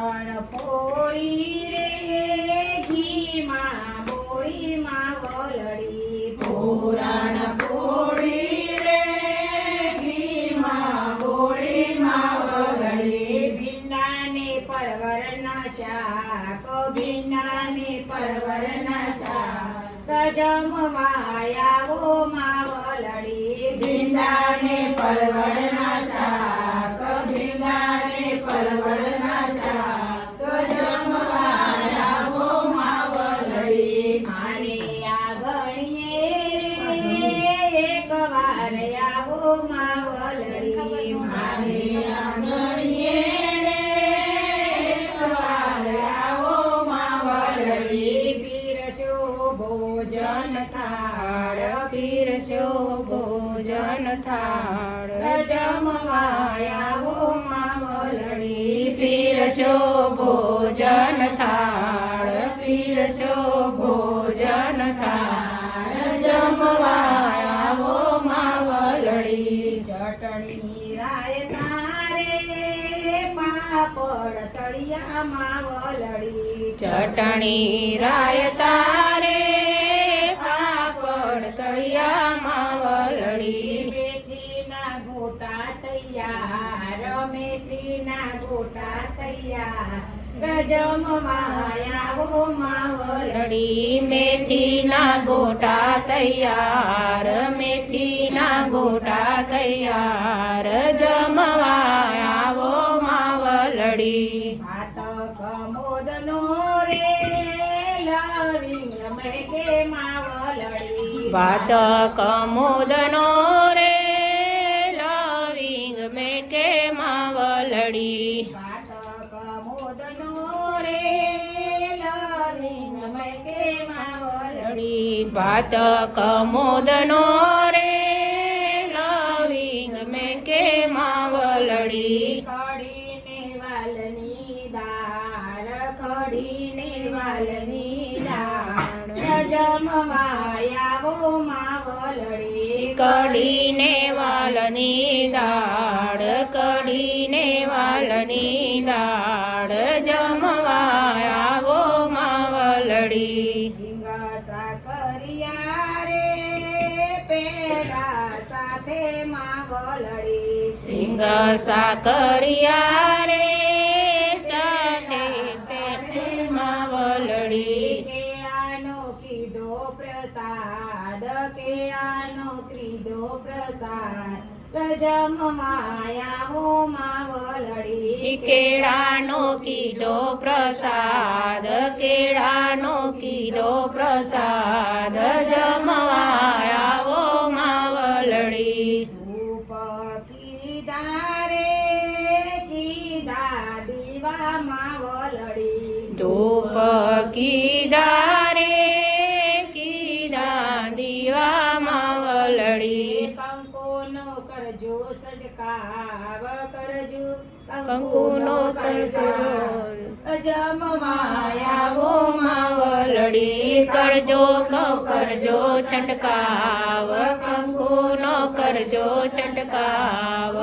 પૂરણ પોળી રે ઘીમાં બોળી માવલડી પુરાણ પોળી રે ઘીમાં ગોળી માવલડી ભીંડાને પરવરના શાક ભીંડાને પરવરના શાક. જમવાયાવો માવલડી આવો માવલડી મારે આંગણીએ રે. એકવાર આવો ભોજન થાળ, પીરસ્યો ભોજન થાળ. જમવાયાવો માવલડી પીરસ્યો ચટણી રાય તારે પાપડ તળિયા માવલડી ચટણી રાયતા રે પાપડ તળિયા માવલડી મેથીના ગોટા તૈયાર મેથીના ગોટા તૈયાર. ગજમવાયાવો માવલડી લડી મેથીના ગોટા તૈયાર મેથીના ગોટા તૈયાર જમવાયાવો માવલડી ભાત કમોદનો રે લવિંગ મેકે માવલડી ભાત કમોદનો રે લવિંગ મેકે માવલડી ભાત કમોદનો રે લવિંગ મેકે માવલડી કઢીને વાલની દાળ કઢીને વાલની દાળ જમવાયાવો માવલડી કઢીને વાલની દાળ કઢીને વાલની દાળ. જમવાયાવો માવલડી માવલડી સિંહ સાકરિયા રે સાથે માવલડી. કેળાનો કીધો પ્રસાદ કેળાનો કીધો પ્રસાદ. માવલડી. કેળાનો કીધો પ્રસાદ કેળાનો કીધો પ્રસાદ. જમવાયાવો કીધા રે કીધા દીવા માવલડી કંકોનો કરજો સડકાવ કરજો કંકુનો કરજો જમવાયાવો માવલડી કરજો કરજો છંટકાવ કંકુનો કરજો છંટકાવ